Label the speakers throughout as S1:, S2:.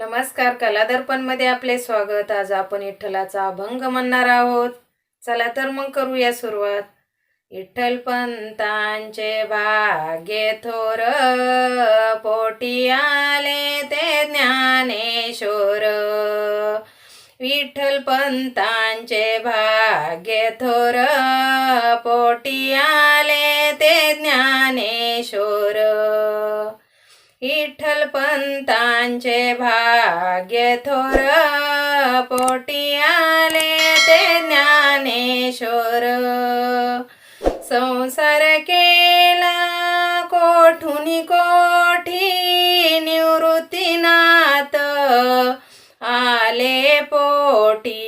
S1: नमस्कार कलादर्पणमध्ये आपले स्वागत. आज आपण विठ्ठलाचा अभंग म्हणणार आहोत. चला तर मग करूया सुरुवात. विठ्ठल पंतांचे भाग्य थोर पोटी आले ते ज्ञानेश्वर. विठ्ठल पंतांचे भाग्य थोर पोटी आले ते ज्ञानेश्वर. विठ्ठल पंतांचे भाग्य थोर पोटी आले ते ज्ञानेश्वर. संसार केला कोठुनी कोठी निवृत्तीनाथ आले पोटी.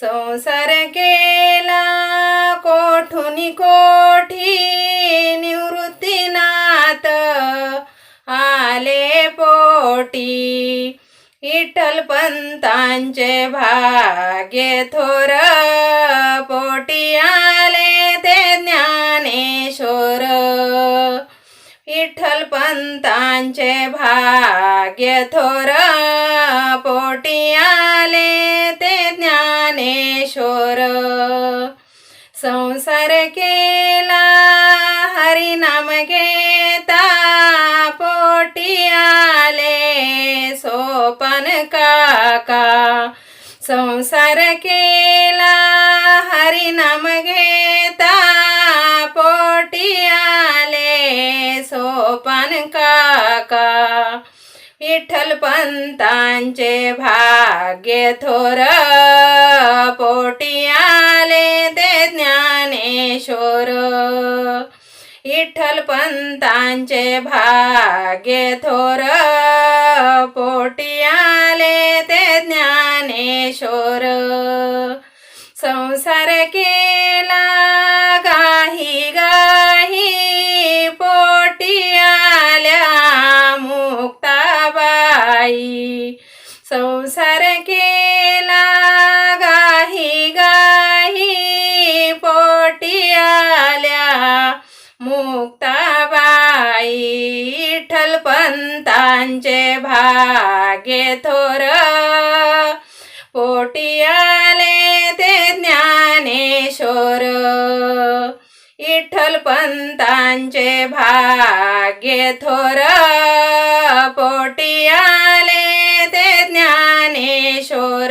S1: संसार केला कोठुनी कोठी निवृत्तीनाथ पोटी विठ्ठल पंतांचे भाग्य थोर पोटी आले ते ज्ञानेश्वर. विठ्ठल पंतांचे भाग्य थोर पोटी आले ते ज्ञानेश्वर. संसार केला हरिनाम घे काका संसार केला हरिनाम घेता पोटी आले सोपन काका. विठ्ठल पंतांचे भाग्य थोर पोटी आले ते ज्ञानेश्वर. विठ्ठल पंतांचे भाग्य थोर पोटी झाले ते ज्ञानेश्वर. संसार के पंतांचे भागे थोर. पोटी आले ते ज्ञानेश्वर. विठ्ठल पंतांचे भाग्य थोर. पोटी आले ते ज्ञानेश्वर.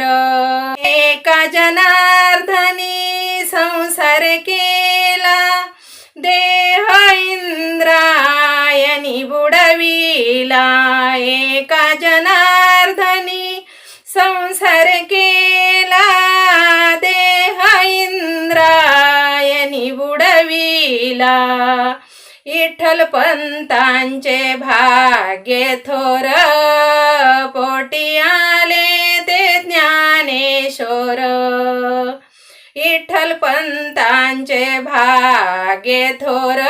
S1: एका जनार्दनी संसार केला. देह इंद्रायनी बुडा बुडविला एका जनार्दनी संसार केला. देह इंद्रायनी बुडविला. विठ्ठल पंतांचे भाग्य थोर पोटी आले ते ज्ञानेश्वर. विठ्ठल पंतांचे भाग्य थोर